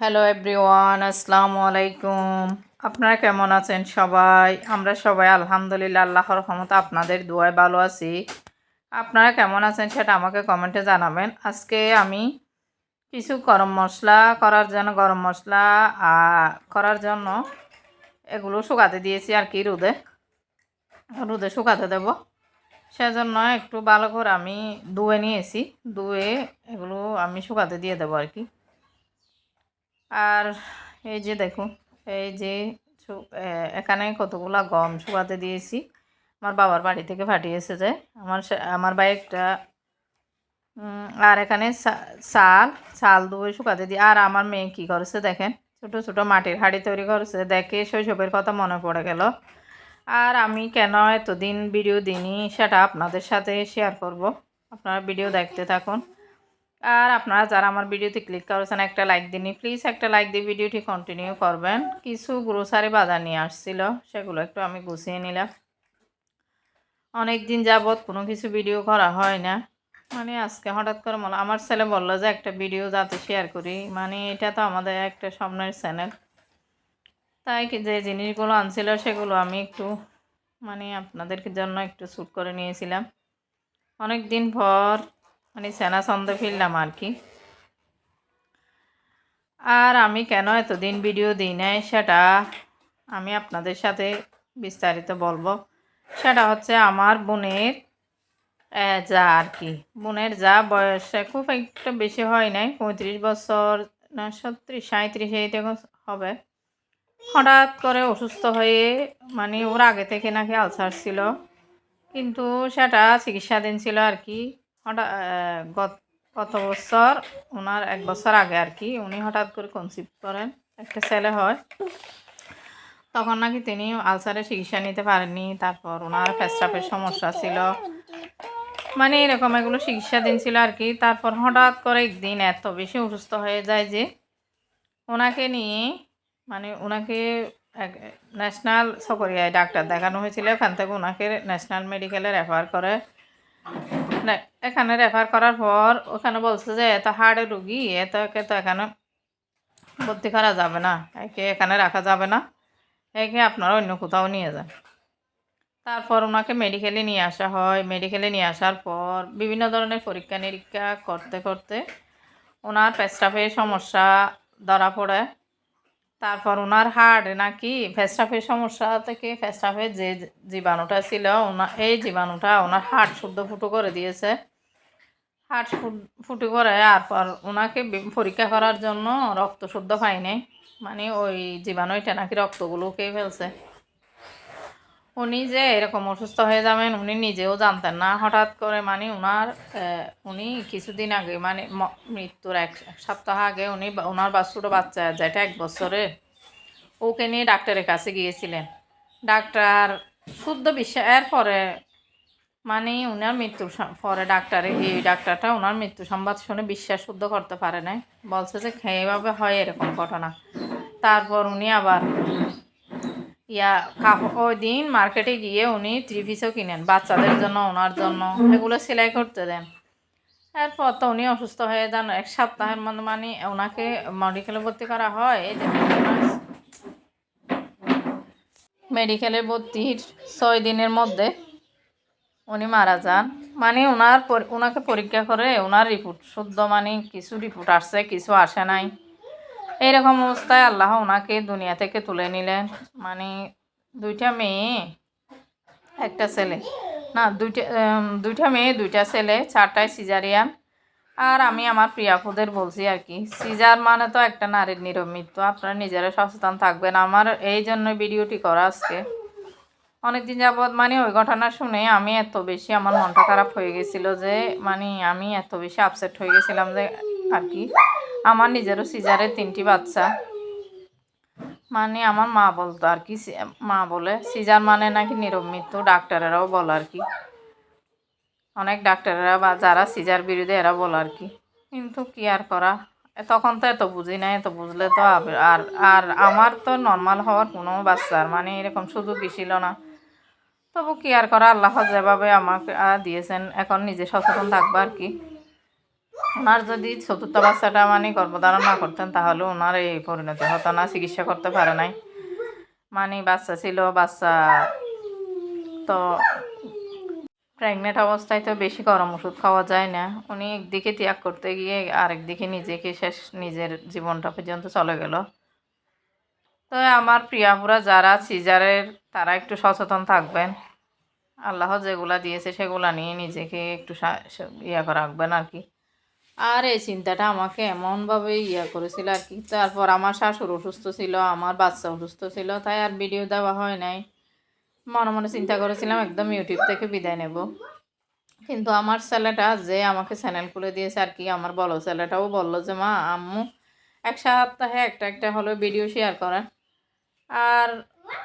Hello everyone আসসালামু আলাইকুম আপনারা কেমন আছেন সবাই আমরা সবাই আলহামদুলিল্লাহ আল্লাহর রহমতে আপনাদের দোয়ায় ভালো আছি আপনারা কেমন আছেন সেটা আমাকে কমেন্টে জানাবেন। আজকে আমি কিছু গরম মশলা করার জন্য, গরম মশলা করার জন্য এগুলো শুকাতে দিয়েছি আর কি রোদে। রোদে শুকাতে দেব। সেজন্য একটু ভালো করে আমি ধুয়ে নিয়েছি। ধুয়ে এগুলো আমি শুকাতে দিয়ে দেবো আর কি। আর এই যে দেখুন এই যে এখানে কতগুলা গম শুকাতে দিয়েছি। আমার বাবার বাড়ি থেকে পাঠিয়েছে যে আমার আমার বাইকটা উম, আর এখানে চাল চাল ধুয়ে শুকাতে দিই আর আমার মেয়ে কী করেছে দেখেন ছোট ছোট মাটির হাঁড়ি তৈরি করেছে। দেখে শৈশবের কথা মনে পড়ে গেল। আর আমি কেন এতদিন ভিডিও দিইনি সেটা আপনাদের সাথে শেয়ার করব। আপনারা ভিডিও দেখতে থাকুন। আর আপনারা যারা আমার ভিডিওতে ক্লিক করেছেন, একটা লাইক দিনই প্লিজ একটা লাইক দিয়ে ভিডিওটি কন্টিনিউ করবেন। কিছু গ্রোসারি বাজার নিয়ে আসছিল, সেগুলো একটু আমি গুছিয়ে নিলাম। অনেক দিন যাবৎ কোনো কিছু ভিডিও করা হয় না। মানে আজকে হঠাৎ করে মনে আমার ছেলে বলল যে একটা ভিডিও যাতে শেয়ার করি। মানে এটা তো আমাদের একটা স্বপ্নের চ্যানেল তাই যে জিনিসগুলো আনছিল, সেগুলো আমি একটু মানে আপনাদের জন্য একটু শ্যুট করে নিয়েছিলাম। অনেক দিন পর মানে সেনা ছন্দে ফিরলাম আর কি। আর আমি কেন এতদিন ভিডিও দিই নাই? সেটা আমি আপনাদের সাথে বিস্তারিত বলব। সেটা হচ্ছে আমার বোনের যা আর কি। বোনের যা বয়সে খুব একটা বেশি হয় নাই। পঁয়ত্রিশ বছর, না সত্রিশ সাঁত্রিশ এইরকম হবে। হঠাৎ করে অসুস্থ হয়ে মানে ওর আগে থেকে নাকি আলসার ছিল। কিন্তু সেটা চিকিৎসাধীন ছিল আর কি। হঠাৎ গত- বছর ওনার এক বছর আগে আর কি, উনি হঠাৎ করে কনসিভ করেন, একটা ছেলে হয়। তখন নাকি তিনি আলসারের চিকিৎসা নিতে পারেননি, তারপর ওনার পেস্টাপের সমস্যা ছিল। মানে এরকম এগুলো চিকিৎসাধীন ছিল আর কি, তারপর হঠাৎ করে একদিন এত বেশি অসুস্থ হয়ে যায় যে ওনাকে নিয়ে মানে ওনাকে এক- ন্যাশনাল সকরিয়ায় ডাক্তার দেখানো হয়েছিল ওখান থেকে ওনাকে ন্যাশনাল মেডিকেলে রেফার করে। এখানে রেফার করার পর ওখানে বলছে যে, এত হার্টের রুগী, এত একে তো এখানে ভর্তি করা যাবে না। একে এখানে রাখা যাবে না। একে আপনারা অন্য কোথাও নিয়ে যান। তারপর ওনাকে মেডিকেলে নিয়ে আসা হয়। মেডিকেলে নিয়ে আসার পর বিভিন্ন ধরনের পরীক্ষা নিরীক্ষা করতে করতে ওনার পেস্টাফের সমস্যা ধরা পড়ে। তারপর ওনার হার্ট নাকি ফেস্টাফের সমস্যা থেকে ফেস্টাফের যে জীবাণুটা ছিল ওনার এই জীবাণুটা ওনার হার্ট শুদ্ধ ফুটো করে দিয়েছে। হার্ট ফুটো করে আর পর ওনাকে পরীক্ষা করার জন্য রক্ত শুদ্ধ পায়নি। মানে ওই জীবাণুটা নাকি রক্তগুলো খেয়ে ফেলছে। উনি যে এরকম অসুস্থ হয়ে যাবেন উনি নিজেও জানতেন না। হঠাৎ করে মানে আহ, উনি কিছুদিন আগে মানে মৃত্যুর এক সপ্তাহ আগে উনি ওনার ছোটো বাচ্চা যেটা এক বছরে ওকে নিয়ে ডাক্তারের কাছে গিয়েছিলেন। ডাক্তার শুদ্ধ বিশ্বাস এরপরে মানে উনার মৃত্যুর পরে ডাক্তারে এই ডাক্তারটা ওনার মৃত্যু সংবাদ শুনে বিশ্বাস শুদ্ধ করতে পারে নাই। বলছে যে এভাবে হয় এরকম ঘটনা। তারপর উনি আবার ইয়া ওই দিন মার্কেটে গিয়ে উনি থ্রি পিসও কিনেন, বাচ্চাদের জন্য, ওনার জন্য, এগুলো সেলাই করতে দেন। এরপর তো উনি অসুস্থ হয়ে যান, এক সপ্তাহের মধ্যে মানে ওনাকে মেডিকেলে ভর্তি করা হয় মেডিকেলে ভর্তির ছয় দিনের মধ্যে উনি মারা যান। মানে ওনার ওনাকে পরীক্ষা করে, ওনার রিপোর্ট শুদ্ধ মানে কিছু রিপোর্ট আসছে, কিছু আসে নাই। এইরকম অবস্থায় আল্লাহ ওনাকে দুনিয়া থেকে তুলে নিলেন। মানে দুইটা মেয়ে, একটা ছেলে। না, দুইটা দুইটা মেয়ে, দুইটা ছেলে চারটায় সিজারিয়ান আর আমি আমার প্রিয়াপুদের বলছি আর কি সিজার মানে তো একটা নারীর নিরব মৃত্যু আপনারা নিজেরা সচেতন থাকবেন। আমার এই জন্য ভিডিওটি করা আজকে। অনেকদিন যাবৎ মানে ওই ঘটনা শুনে আমি এত বেশি আমার মনটা খারাপ হয়ে গেছিল যে মানে আমি এত বেশি আপসেট হয়ে গেছিলাম যে, আর কি। আমার নিজেরও সিজারের তিনটি বাচ্চা। মানে আমার মা বলতো আর কি মা বলে, সিজার মানে নাকি নীরব মৃত্যু? ডাক্তারেরাও বলে আর কি। অনেক ডাক্তারেরা বা যারা সিজার বিরুদ্ধে এরা বলে আর কি। কিন্তু কি আর করা? তখন তো এত বুঝি না এত বুঝলে তো আর আর আমার তো নর্মাল হওয়ার কোনো বাচ্চার মানে এরকম সুযোগই ছিল না। তবু কি আর করা আল্লাহ যেভাবে আমাকে দিয়েছেন, এখন নিজে সচেতন থাকব আর কি। ওনার যদি চতুর্থ বাচ্চাটা মানে গর্ভধারণ না করতেন, তাহলে ওনার এই পরিণতি হতো না, চিকিৎসা করতে পারে নাই। মানে বাচ্চা ছিল, বাচ্চা তো প্রেগনেন্ট অবস্থায় তো বেশি গরম ওষুধ খাওয়া যায় না। উনি একদিকে ত্যাগ করতে গিয়ে আরেকদিকে নিজেকে শেষ, নিজের জীবনটা পর্যন্ত চলে গেল। তো আমার প্রিয়াপুরা যারা সিজারের তারা একটু সচেতন থাকবেন। আল্লাহ যেগুলা দিয়েছে সেগুলা নিয়ে নিজেকে একটু ইয়া করে রাখবেন আর কি। আর এই চিন্তাটা আমাকে এমনভাবে ইয়া করেছিল আর কি। তারপর আমার শাশুর অসুস্থ ছিল, আমার বাচ্চা অসুস্থ ছিল, তাই আর ভিডিও দেওয়া হয় নাই। মনে মনে চিন্তা করেছিলাম, একদম ইউটিউব থেকে বিদায় নেব। কিন্তু আমার ছেলেটা যে আমাকে চ্যানেল খুলে দিয়েছে আর কি, আমার বড় ছেলেটাও বলল যে, মা, আম্মু, এক সপ্তাহে একটা একটা হলো ভিডিও শেয়ার করেন। আর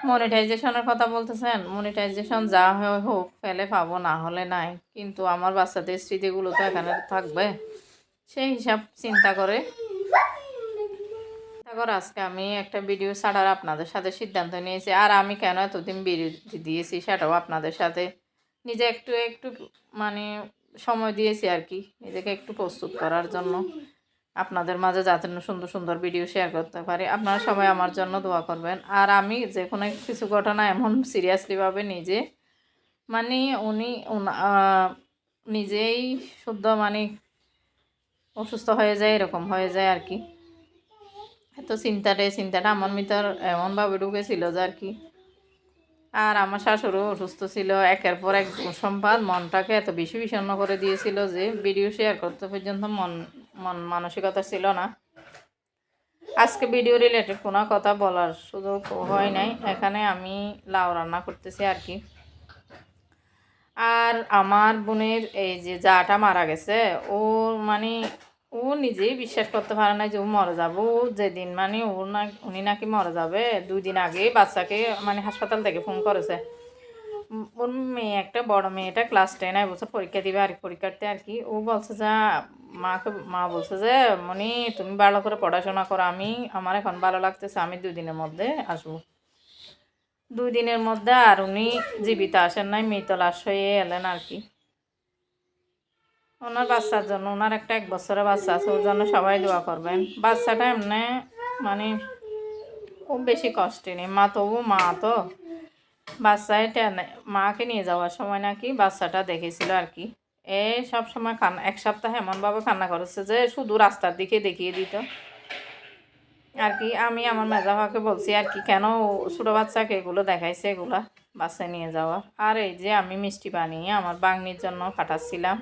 মনিটাইজেশনের কথা বলতেছেন মনিটাইজেশন যা হয় হোক, ফেলে পাবো, না হলে নাই। কিন্তু আমার বাচ্চাদের স্মৃতিগুলো তো এখানে থাকবে। সেই হিসাব চিন্তা করে। করে আজকে আমি একটা ভিডিও ছাড়ার আপনাদের সাথে সিদ্ধান্ত নিয়েছি। আর আমি কেন এতদিন বিরতি দিয়েছি সেটাও আপনাদের সাথে নিজে একটু একটু মানে সময় দিয়েছি আর কি। নিজেকে একটু প্রস্তুত করার জন্য। আপনাদের মাঝে যাতে সুন্দর সুন্দর ভিডিও শেয়ার করতে পারি। আপনারা সবাই আমার জন্য দোয়া করবেন। আর আমি যে কোনো কিছু ঘটনা এমন সিরিয়াসলিভাবে নিজে মানে উনি নিজেই শুদ্ধ মানে অসুস্থ হয়ে যায়, এরকম হয়ে যায় আর কি। এত চিন্তাটা চিন্তাটা আমার ভিতর এমনভাবে ঢুকেছিল যে আর কি। আর আমার শাশুড়ও অসুস্থ ছিল। একের পর এক সম্পাদ মনটাকে এত বেশি বিষণ্ণ করে দিয়েছিল যে ভিডিও শেয়ার করতে পর্যন্ত মন মন মানসিকতা ছিল না। আজকে ভিডিও রিলেটেড কোনো কথা বলার সুযোগ হয় নাই। এখানে আমি লাউ রান্না করতেছি আর কি। আর আমার বোনের এই যে যাটা মারা গেছে, ও মানে ও নিজেই বিশ্বাস করতে পারে না যে ও মরে যাবে। ও যেদিন মানে ও না উনি নাকি মরে যাবে, দুই দিন আগে বাচ্চাকে মানে হাসপাতাল থেকে ফোন করেছে। ওর মেয়ে একটা বড় মেয়েটা ক্লাস টেন বছর পরীক্ষা দিবে আর কি, পরীক্ষার্থী আর কি। ও বলছে যে মাকে মা বলছে যে মনি তুমি ভালো করে পড়াশোনা করো আমি আমার এখন ভালো লাগতেছে আমি দুই দিনের মধ্যে আসব। দুই দিনের মধ্যে আর উনি জীবিত আসেন নাই মৃত লাশ হয়ে এলেন আর কি। ওনার বাচ্চার জন্য ওনার একটা এক বছরের বাচ্চা আছে ওর জন্য সবাই দোয়া করবেন। বাচ্চাটা এমনি মানে খুব বেশি কষ্টে নেই মা তবু মা তো। বাচ্চায় টেনে মাকে নিয়ে যাওয়ার সময় নাকি বাচ্চাটা দেখেছিল আর কি। এ সব সময় কান্না এক সপ্তাহ এমনভাবে কান্না করেছে যে শুধু রাস্তার দিকে দেখিয়ে দিত। আর কি, আমি আমার মেজাভাকে বলছি, আর কি, কেন ছোটো বাচ্চাকে এগুলো দেখাইছে, এগুলা বাচ্চা নিয়ে যাওয়া? আর এই যে আমি মিষ্টি বানিয়ে আমার বাগনির জন্য পাঠাচ্ছিলাম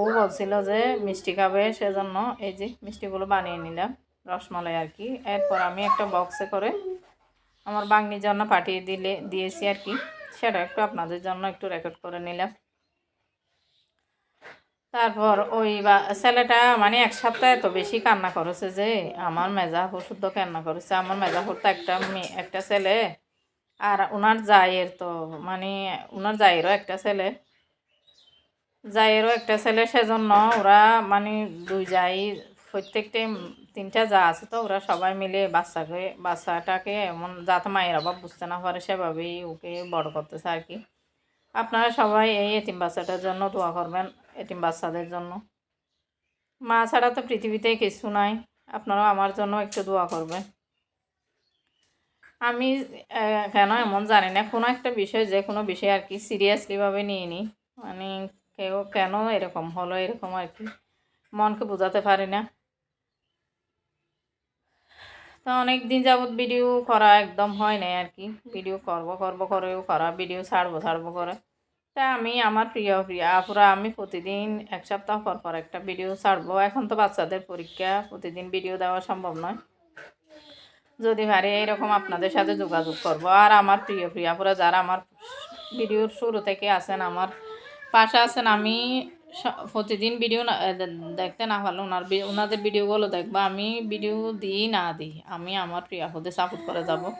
ও বলছিল যে মিষ্টি খাবে, সেজন্য এই যে মিষ্টিগুলো বানিয়ে নিলাম রসমালাই আর কি। এরপর আমি একটা বক্সে করে আমার বাগনির জন্য পাঠিয়ে দিলে, দিয়েছি আর কি। সেটা একটু আপনাদের জন্য একটু রেকর্ড করে নিলাম। তারপর ওই বা, ছেলেটা মানে এক সপ্তাহ এত বেশি কান্না করেছে যে, আমার মেজাফর শুদ্ধ কান্না করেছে। আমার মেজাফর তো একটা মেয়ে, একটা ছেলে। আর ওনার জায়ের তো মানে ওনার জায়েরও একটা ছেলে। জায়েরও একটা ছেলে, সেজন্য ওরা মানে দুই যাই প্রত্যেকটা তিনটা যা আছে তো, ওরা সবাই মিলে বাচ্চাকে, বাচ্চাটাকে এমন যাতে মায়ের অভাব বুঝতে না পারে, সেভাবেই ওকে বড় করতেছে আর কি। আপনারা সবাই এই এতিম বাচ্চাটার জন্য দোয়া করবেন, এতিম বাচ্চাদের জন্য। মা ছাড়া তো পৃথিবীতে কিছু নাই, আপনারাও আমার জন্য একটু দোয়া করবেন। আমি কেন এমন জানি না, কোনো একটা বিষয়, যে কোনো বিষয় আর কি সিরিয়াসলিভাবে নিয়ে নিই। মানে কেউ কেন এরকম হলো, এরকম আর কি, মনকে বোঝাতে পারি না। তো অনেক দিন যাবত ভিডিও করা একদম হয় নাই আর কি। ভিডিও করব করব, করেও করা ভিডিও ছাড়বো ছাড়বো করে। তা আমি, আমার প্রিয়, প্রিয়া আপুরা, আমি প্রতিদিন এক সপ্তাহ পর পর একটা ভিডিও ছাড়বো। এখন তো বাচ্চাদের পরীক্ষা, প্রতিদিন ভিডিও দেওয়া সম্ভব নয়। যদি পারি, এরকম আপনাদের সাথে যোগাযোগ করব। আর আমার প্রিয় প্রিয়াপুরা যারা আমার ভিডিওর শুরু থেকে আছেন, আমার পাশে আছেন, আমি প্রতিদিন ভিডিও না- দেখতে না পারলে ওনার ওনাদের ভিডিওগুলো দেখব। আমি ভিডিও দিই, না দিই। আমি আমার প্রিয়াপুদের সাপোর্ট করে যাব।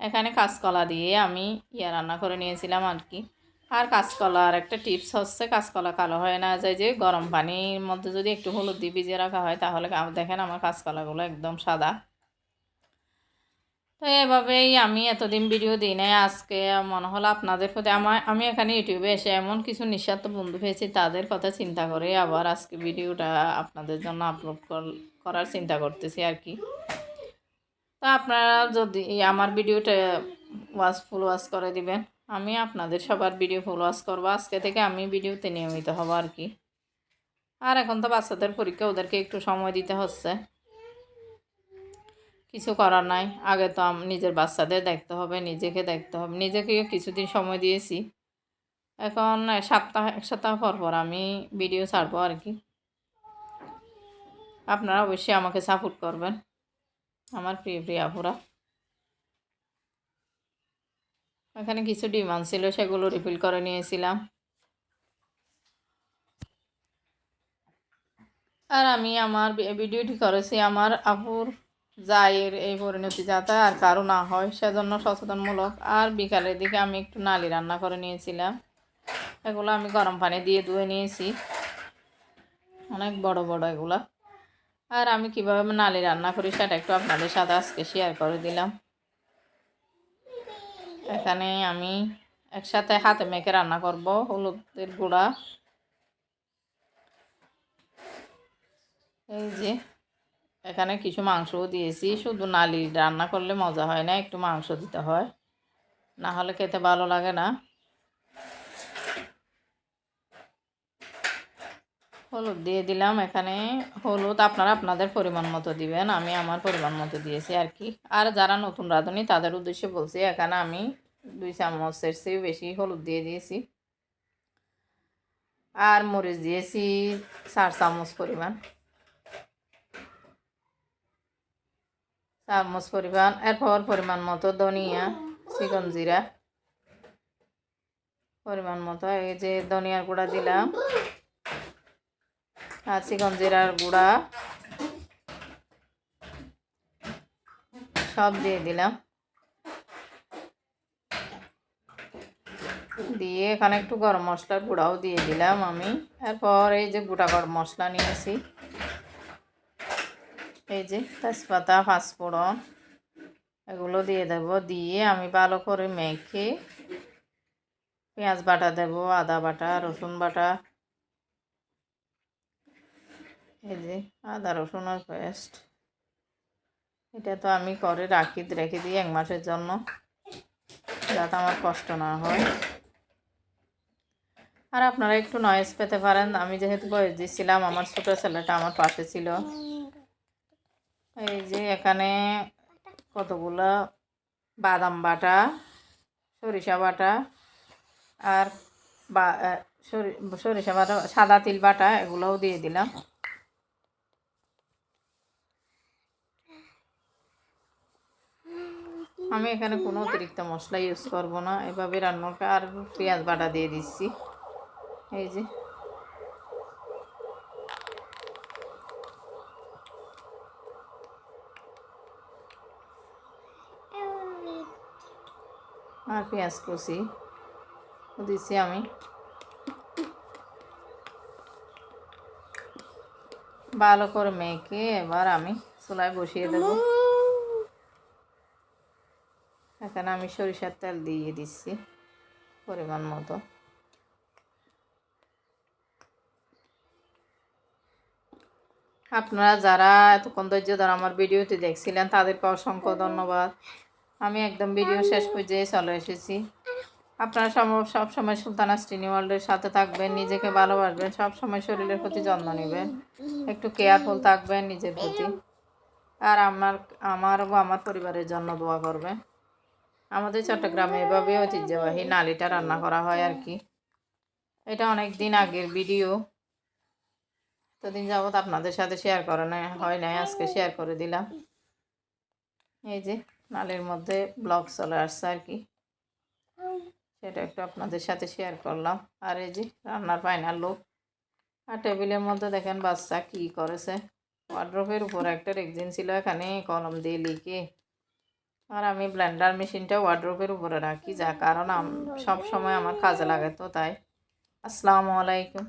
এখানে কাঁচকলা দিয়ে আমি ইয়া রান্না করে নিয়েছিলাম আর কি। আর কাঁচকলার একটা টিপস হচ্ছে, কাঁচকলা কালো হয় না যায় যে গরম পানির মধ্যে যদি একটু হলুদ দিয়ে ভিজিয়ে রাখা হয়, তাহলে দেখেন আমার কাঁচকলাগুলো একদম সাদা। তো এভাবেই আমি এতদিন ভিডিও দিই নাই, আজকে মনে হলো আপনাদের প্রতি আমার, আমি এখানে ইউটিউবে এসে এমন কিছু নিঃস্বার্থ বন্ধু পেয়েছি তাদের কথা চিন্তা করে আবার আজকে ভিডিওটা আপনাদের জন্য আপলোড করার চিন্তা করতেছি আর কি। তো আপনারা যদি আমার ভিডিওটা ওয়াচ ফুল ওয়াচ করে দিবেন, আমি আপনাদের সবার ভিডিও ফুল ওয়াচ করব। আজকে থেকে আমি ভিডিওতে নিয়মিত হব আর কি। আর এখন তো বাচ্চাদের পরীক্ষা, ওদেরকে একটু সময় দিতে হচ্ছে। কিছু করার নাই। আগে তো নিজের বাচ্চাদের দেখতে হবে, নিজেকে দেখতে হবে। নিজেকেও কিছুদিন সময় দিয়েছি। এখন সপ্তাহ, এক সপ্তাহ পর পর আমি ভিডিও ছাড়বো আর কি। আপনারা অবশ্যই আমাকে সাপোর্ট করবেন। আমার প্রিয় প্রিয় আপুরা। এখানে কিছু ডিমান্ড ছিল, সেগুলো রিফিল করে নিয়েছিলাম। আর আমি আমার ভিডিওটি করেছি, আমার আপুর জায়ের এই পরিণতি যাতে আর কারও না হয়, সেজন্য সচেতনমূলক। আর বিকালের দিকে আমি একটু নালি রান্না করে নিয়েছিলাম। এগুলো আমি গরম পানি দিয়ে ধুয়ে নিয়েছি। অনেক বড় বড় এগুলো। আর আমি কীভাবে নালি রান্না করি সেটা একটু আপনাদের সাথে আজকে শেয়ার করে দিলাম। এখানে আমি একসাথে হাতে মেখে রান্না করব হলুদের গুঁড়া। এই যে এখানে কিছু মাংসও দিয়েছি, শুধু নালি রান্না করলে মজা হয় না, একটু মাংস দিতে হয়। না হলে খেতে ভালো লাগে না। হলুদ দিয়ে দিলাম এখানে। হলুদ আপনারা আপনাদের পরিমাণ মতো দিবেন, আমি আমার পরিমাণ মতো দিয়েছি আর কি। আর যারা নতুন রাঁধুনি, তাদের উদ্দেশ্যে বলছি, এখানে আমি দুই চামচের চেয়ে বেশি হলুদ দিয়ে দিয়েছি। আর মরিচ দিয়েছি চার চামচ পরিমাণ। চামচ পরিমাণ, এরপর পরিমাণ মতো ধনিয়া, চিকন জিরা, পরিমাণ মতো এই যে ধনিয়ার গুঁড়া দিলাম, আর চিকন জিরার গুঁড়া সব দিয়ে দিলাম। দিয়ে এখানে একটু গরম মশলার গুঁড়াও দিয়ে দিলাম আমি। এরপর এই যে গোটা গরম মশলা নিয়েছি। এই যে তেজপাতা, পাঁচফোড়ন এগুলো দিয়ে দেব। দিয়ে আমি ভালো করে মেখে পেঁয়াজ বাটা দেব, আদা বাটা, রসুন বাটা। এই যে আদা রসুনের পেস্ট। এটা তো আমি করে রাখি, রেখে দিই এক মাসের জন্য, যাতে আমার কষ্ট না হয়। আর আপনারা একটু নয়েজ পেতে পারেন। আমি যেহেতু বয়স দিচ্ছিলাম আমার ছোটো ছেলেটা আমার পাশে ছিল। এই যে এখানে কতগুলো বাদাম বাটা, সরিষা বাটা আর বা সরি- সরিষা বাটা, সাদা তিল বাটা এগুলোও দিয়ে দিলাম। আমি এখানে কোনো অতিরিক্ত মশলা ইউজ করব না। এভাবে রান্নাটা আর পেঁয়াজ বাটা দিয়ে দিচ্ছি। এই যে আর পেঁয়াজ কুচি। দিচ্ছি আমি। ভালো করে মেখে এবার আমি চুলায় বসিয়ে দেব। এখানে আমি সরিষার তেল দিয়ে দিচ্ছি পরিমাণ মতো। আপনারা যারা এতক্ষণ ধৈর্য ধরে আমার ভিডিওটি দেখছিলেন, তাদেরকে অসংখ্য ধন্যবাদ। আমি একদম ভিডিও শেষ পর্যায়ে চলে এসেছি। আপনারা সব সবসময় সুলতানা স্টিনি ওয়ার্ল্ডের সাথে থাকবেন, নিজেকে ভালোবাসবেন, সবসময় শরীরের প্রতি যত্ন নেবেন, একটু কেয়ারফুল থাকবেন নিজের প্রতি। আর আমার আমার ও আমার পরিবারের জন্য দোয়া করবেন। আমাদের চট্টগ্রামে এভাবে ঐতিহ্যবাহী নালিটা রান্না করা হয় আর কি। এটা অনেক দিন আগের ভিডিও এতদিন যাবৎ আপনাদের সাথে শেয়ার করা হয় নাই, আজকে শেয়ার করে দিলাম। এই যে। নালের মধ্যে ব্লগ চলে আসছে আর কি। সেটা একটু আপনাদের সাথে শেয়ার করলাম। আর এই যে রান্নার ফাইনাল লোক আর টেবিলের মধ্যে দেখেন বাচ্চা কি করেছে। ওয়ার্ড্রোপের উপর একটা রেকজিন ছিল, এখানে কলম দিয়ে লিখে। আর আমি ব্লেন্ডার মেশিনটা ওয়ার্ড্রোপের উপরে রাখি যা কারণ সব সময় আমার কাজে লাগে তো তাই। আসসালামু আলাইকুম।